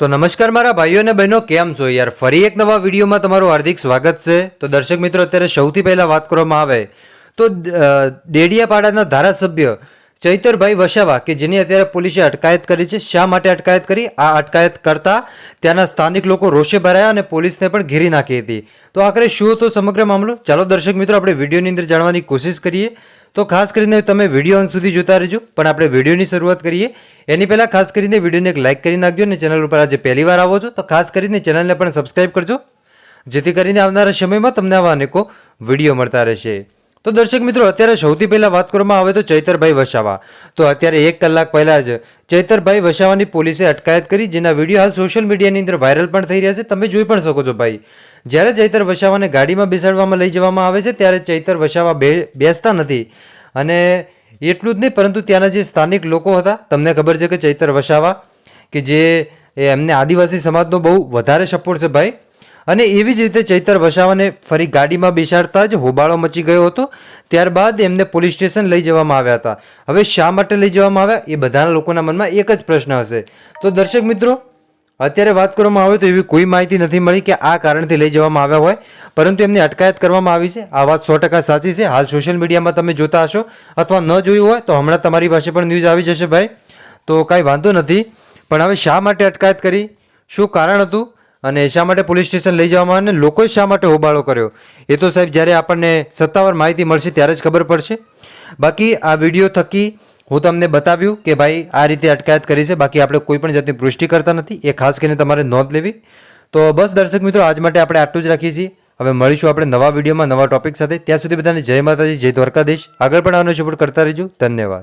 તો નમસ્કાર મારા ભાઈઓ અને બહેનો, કેમ છો યાર? ફરી એક નવા વિડીયોમાં તમારું હાર્દિક સ્વાગત છે. તો દર્શક મિત્રો, અત્યારે સૌથી પહેલાં વાત કરવામાં આવે તો ડેડિયાપાડાના ધારાસભ્ય ચૈતરભાઈ વસાવા, કે જેની અત્યારે પોલીસે અટકાયત કરી છે, શા માટે અટકાયત કરી? આ અટકાયત કરતા ત્યાંના સ્થાનિક લોકો રોષે ભરાયા અને પોલીસને પણ ઘેરી નાખી હતી. તો આખરે શું હતો સમગ્ર મામલો? ચાલો દર્શક મિત્રો, આપણે વિડીયોની અંદર જાણવાની કોશિશ કરીએ. તો ખાસ કરીને તમે વીડિયો અંત સુધી જોતા રહેજો. પણ આપણે વિડીયોની શરૂઆત કરીએ. એની પહેલાં ખાસ કરીને વિડીયોને એક લાઇક કરી નાખજો અને ચેનલ ઉપર આજે પહેલી વાર આવો છો, તો ખાસ કરીને ચેનલને પણ સબસ્ક્રાઇબ કરજો. જેથી કરીને આવનારા સમયમાં તમને આવા અનેકો વીડિયો મળતા રહેશે. તો દર્શક મિત્રો, અત્યારે સૌથી પહેલાં વાત કરવામાં આવે તો ચૈતરભાઈ વસાવા. તો અત્યારે એક કલાક પહેલાં જ ચૈતરભાઈ વસાવાની પોલીસે અટકાયત કરી, જેના વીડિયો હાલ સોશિયલ મીડિયાની અંદર વાયરલ પણ થઈ રહ્યા છે. તમે જોઈ પણ શકો છો ભાઈ. જ્યારે ચૈતર વસાવાને ગાડીમાં બેસાડવામાં લઈ જવામાં આવે છે, ત્યારે ચૈતર વસાવા બેસતા નથી. અને એટલું જ નહીં, પરંતુ ત્યાંના જે સ્થાનિક લોકો હતા, તમને ખબર છે કે ચૈતર વસાવા, કે જે એમને આદિવાસી સમાજનો બહુ વધારે સપોર્ટ છે ભાઈ. અને એવી જ રીતે ચૈતર વસાવાને ફરી ગાડીમાં બેસાડતા જ હોબાળો મચી ગયો હતો. ત્યારબાદ એમને પોલીસ સ્ટેશન લઈ જવામાં આવ્યા હતા. હવે શા માટે લઈ જવામાં આવ્યા? એ બધાના લોકોના મનમાં એક જ પ્રશ્ન હશે. તો દર્શક મિત્રો, અત્યારે વાત કરવામાં આવે તો એવી કોઈ માહિતી નથી મળી કે આ કારણથી લઈ જવામાં આવ્યા હોય. પરંતુ એમની અટકાયત કરવામાં આવી છે. આ વાત સો ટકા સાચી છે. હાલ સોશિયલ મીડિયામાં તમે જોતા હશો અથવા ન જોયું હોય તો હમણાં તમારી પાસે પણ ન્યૂઝ આવી જશે ભાઈ. તો કાંઈ વાંધો નથી. પણ હવે શા માટે અટકાયત કરી? શું કારણ હતું? અને શા માટે પોલીસ સ્ટેશન લઈ જવામાં અને લોકોએ શા માટે હોબાળો કર્યો? એ તો સાહેબ, જ્યારે આપણને સત્તાવાર માહિતી મળશે ત્યારે જ ખબર પડશે. બાકી આ વીડિયો થકી હું તમને બતાવ્યું કે ભાઈ, આ રીતે અટકાયત કરી છે. બાકી આપણે કોઈ પણ જાતની પુષ્ટિ કરતા નથી. એ ખાસ કરીને તમારે નોંધ લેવી. તો બસ દર્શક મિત્રો, આજ માટે આપણે આટલું જ રાખીએ છીએ. હવે મળીશું આપણે નવા વિડીયોમાં નવા ટોપિક સાથે. ત્યાં સુધી બધાને જય માતાજી, જય દ્વારકાધીશ. આગળ પણ આનો સપોર્ટ કરતા રહેજો. ધન્યવાદ.